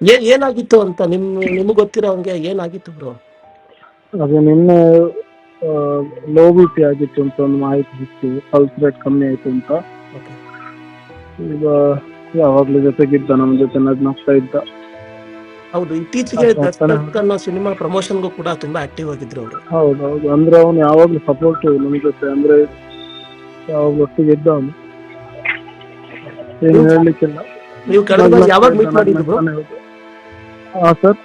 ಏನ್ ಏನಾಗಿತ್ತು ಅಂತ ನಿಮ್ ನಿಮ್ಗೆ ಗೊತ್ತಿರೋ ಹಂಗೆ ಏನಾಗಿತ್ತು ಬ್ರೋ ಅದೇ ನಿನ್ನೆ ಲೋ ಬಿ ಪಿ ಆಗಿತ್ತು ಅಂತ ಒಂದು ಮಾಹಿತಿ ಸಿಕ್ತು ಪಲ್ಸ್ ರೇಟ್ ಕಮ್ಮಿ ಆಯ್ತು ಅಂತ. ಈಗ ಯಾವಾಗ್ಲೂ ಜೊತೆಗಿದ್ದ ನಮ್ ಜೊತೆ ನಗ್ನಾಗ್ತಾ ಇದ್ದ. ಹೌದು ಇತ್ತೀಚೆಗೆ. ಅನ್ನೋ ಸಿನಿಮಾ ಪ್ರಮೋಷನ್ಗೂ ಕೂಡ ತುಂಬಾ ಆಕ್ಟಿವ್ ಆಗಿದ್ರು ಅವರು. ಹೌದು ಹೌದು. ಅಂದ್ರೆ ಅವನು ಯಾವಾಗ್ಲೂ ಸಪೋರ್ಟ್ ನಮ್ ಜೊತೆ. ಅಂದ್ರೆ ಯಾವಾಗ್ಲೂ ಒಟ್ಟಿಗೆ ಇದ್ದ ಅವನು ಏನು ಹೇಳಲಿಕ್ಕಿಲ್ಲ. ನೀವು ಕಳೆದ ಯಾವಾಗ ಮೀಟ್ ಮಾಡಿದ್ರು ಹಾ ಸರ್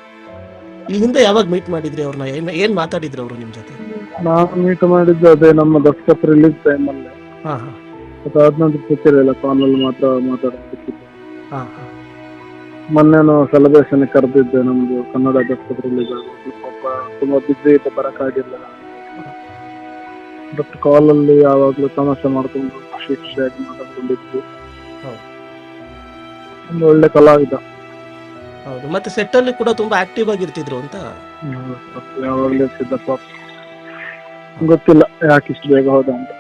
ಈ ಹಿಂದೆ ಯಾವಾಗ ಮೀಟ್ ಮಾಡಿದ್ರಿ ಅವ್ರನ್ನ? ಏನ್ ಏನ್ ಮಾತಾಡಿದ್ರು ಅವರು ನಿಮ್ ಜೊತೆ? ನಾನು ಮೀಟ್ ಮಾಡಿದ್ದು ಅದೇ ನಮ್ಮ ದಕ್ಷ ರಿಲೀಸ್ ಟೈಮಲ್ಲಿ ಹಾ ಹಾ. ಅದಾದ ನಂತರ ಸಿಕ್ಕಿರಲಿಲ್ಲ ಕಾಲಲ್ಲಿ ಮಾತ್ರ ಮಾತಾಡೋದಕ್ಕೆ. ಹಾ ಹಾ. ಮೊನ್ನೆನು ಸೆಲೆಬ್ರೇಷನ್ ಕರೆದಿದ್ದೆ ನಮ್ದು ಕನ್ನಡ ದಸ್ಕತ್ ರಿಲೀಸ್ ಆಗೋದು. ಪಾಪ ತುಂಬಾ ಬಿಸಿ ಇತ್ತು ಬರಕ್ಕಾಗಿಲ್ಲ. ಬಟ್ ಕಾಲಲ್ಲಿ ಯಾವಾಗ್ಲೂ ತಮಾಷೆ ಮಾಡ್ಕೊಂಡು ಖುಷಿ ಖುಷಿಯಾಗಿ ಮಾತಾಡ್ಕೊಂಡಿದ್ವಿ. ಹೌದು. ಒಂದು ಒಳ್ಳೆ ಕಲಾವಿದ ಹೌದು. ಮತ್ತೆ ಸೆಟ್ ಅಲ್ಲಿ ಕೂಡ ತುಂಬಾ ಆಕ್ಟಿವ್ ಆಗಿರ್ತಿದ್ರು ಅಂತ? ಯಾವಾಗ್ಲೂ ಇರ್ತಿದ್ದ ಪಾಪ ಗೊತ್ತಿಲ್ಲ ಯಾಕೆ ಇಷ್ಟು ಬೇಗ ಹೋದ ಅಂತ.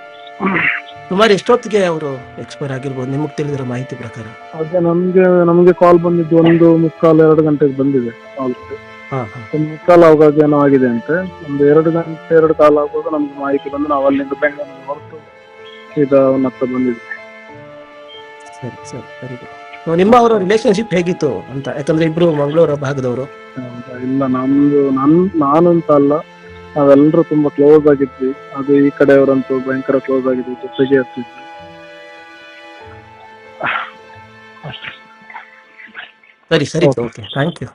ಸುಮಾರು ಎಷ್ಟೊತ್ತಿಗೆ ಅವರು ಎಕ್ಸ್ಪೈರ್ ಆಗಿರ್ಬೋದು? ನಿಮಗೆ ತಿಳಿದಿರೋ ಮಾಹಿತಿ ಪ್ರಕಾರ. ಅದೇ ನಮ್ಗೆ ನಮ್ಗೆ ಕಾಲ್ ಬಂದಿದ್ದು ಒಂದು ಮುಕ್ಕಾಲು ಎರಡು ಗಂಟೆಗೆ ಬಂದಿದೆ ಕಾಲ್ ಒಂದು ಮುಕ್ಕಾಲು ಆಗುವಾಗ ಏನೋ ಆಗಿದೆ ಅಂತ. ಒಂದು ಎರಡು ಗಂಟೆ ಎರಡು ಕಾಲ ಆಗುವಾಗ ನಮ್ಗೆ ಮಾಹಿತಿ ಬಂದು ನಾವು ಅಲ್ಲಿಂದ ಬೆಂಗಳೂರಿಗೆ ಹೊರಟು ಸೀದಾ ಅವನ ಹತ್ರ ಬಂದಿದ್ವಿ. ಸರಿ ಸರಿ. ಗುಡ್ ನಿಮ್ಮ ಅವರ ರಿಲೇಶನ್ಶಿಪ್ ಹೇಗಿತ್ತು ಅಂತ? ಯಾಕಂದ್ರೆ ಇಬ್ರು ಮಂಗಳೂರು ಭಾಗದವರು. ಇಲ್ಲ ನಮ್ದು ನನ್ ನಾನು ಅಂತ ಅಲ್ಲ. ನಾವೆಲ್ಲರೂ ತುಂಬಾ ಕ್ಲೋಸ್ ಆಗಿದ್ವಿ. ಅದು ಈ ಕಡೆಯವರಂತೂ ಭಯಂಕರ ಕ್ಲೋಸ್ ಆಗಿದ್ವಿ ಜೊತೆಗೆ ಇರ್ತಿದ್ವಿ. ಸರಿ ಸರಿ. Okay thank you